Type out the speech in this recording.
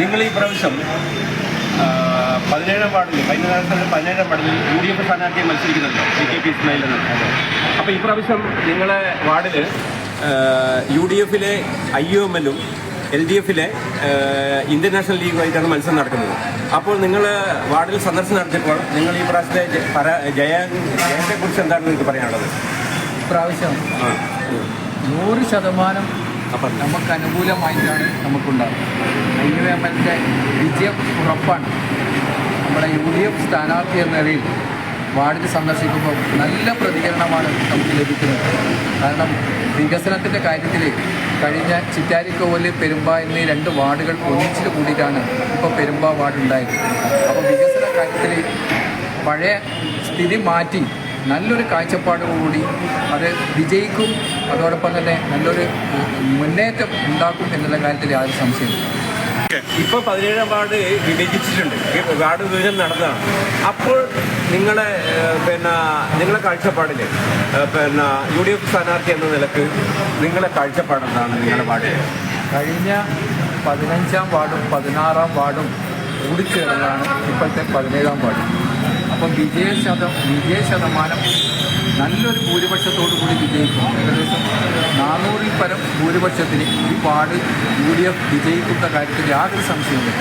നിങ്ങൾ ഈ പ്രാവശ്യം പതിനേഴാം വാർഡിൽ കഴിഞ്ഞ കാലത്ത് പതിനേഴാം വാർഡിൽ യു ഡി എഫ് സ്ഥാനാർത്ഥിയെ മത്സരിക്കുന്നുണ്ട് സി കെ പി ഇസ്മായിൽ എന്ന്. അപ്പോൾ ഈ പ്രാവശ്യം നിങ്ങളെ വാർഡിൽ യു ഡി എഫിലെ ഐ യു എം എല്ലും എൽ ഡി എഫിലെ ഇന്ത്യൻ നാഷണൽ ലീഗുമായിട്ടാണ് മത്സരം നടക്കുന്നത്. അപ്പോൾ നിങ്ങൾ വാർഡിൽ സന്ദർശനം നടത്തിയപ്പോൾ നിങ്ങൾ ഈ പ്രാവശ്യത്തെ ജയ ജയത്തെക്കുറിച്ച് എന്താണ് നിങ്ങൾക്ക് പറയാനുള്ളത്? ഇപ്രാവശ്യം നൂറ് ശതമാനം നമുക്ക് അനുകൂലമായിട്ടാണ് നമുക്കുണ്ടാകുന്നത് ഐ യു എം എല്ലിന്റെ വിജയം ഉറപ്പാണ്. നമ്മുടെ യു ഡി എഫ് സ്ഥാനാർത്ഥി എന്ന നിലയിൽ വാർഡിൽ സന്ദർശിക്കുമ്പോൾ നല്ല പ്രതികരണമാണ് നമുക്ക് ലഭിക്കുന്നത്. കാരണം വികസനത്തിന്റെ കാര്യത്തിൽ കഴിഞ്ഞ ചിറ്റാരിക്കോവൽ പെരുമ്പ എന്നീ രണ്ട് വാർഡുകൾ ഒന്നിച്ചു കൂടിയിട്ടാണ് ഇപ്പോൾ പെരുമ്പ വാർഡ് ഉണ്ടായത് അപ്പോൾ വികസന കാര്യത്തിൽ പഴയ സ്ഥിതി മാറ്റി നല്ലൊരു കാഴ്ചപ്പാടോടുകൂടി അത് വിജയിക്കും. അതോടൊപ്പം തന്നെ നല്ലൊരു മുന്നേറ്റം ഉണ്ടാക്കും എന്നുള്ള കാര്യത്തിൽ യാതൊരു സംശയമില്ല ഇപ്പോൾ പതിനേഴാം വാർഡ് വിഭജിച്ചിട്ടുണ്ട്. വാർഡ് വിഭജനം നടന്നതാണ്. അപ്പോൾ നിങ്ങളെ പിന്നെ നിങ്ങളെ കാഴ്ചപ്പാടിൽ പിന്നെ യു ഡി എഫ് സ്ഥാനാർത്ഥി എന്ന നിലയ്ക്ക് നിങ്ങളെ കാഴ്ചപ്പാട് എന്താണ് നിങ്ങളുടെ വാർഡിൽ കഴിഞ്ഞ പതിനഞ്ചാം വാർഡും പതിനാറാം വാർഡും കൂടിച്ചേർന്നതാണ് ഇപ്പോഴത്തെ പതിനേഴാം വാർഡ്. അപ്പം വിജയ ശതം വിജയ ശതമാനം നല്ലൊരു ഭൂരിപക്ഷത്തോടു കൂടി വിജയിക്കും. ഏകദേശം നാനൂറിൽ പരം ഭൂരിപക്ഷത്തിന് ഈ വാർഡ് യു ഡി എഫ് വിജയിക്കുന്ന കാര്യത്തിൽ യാതൊരു സംശയവുമില്ല.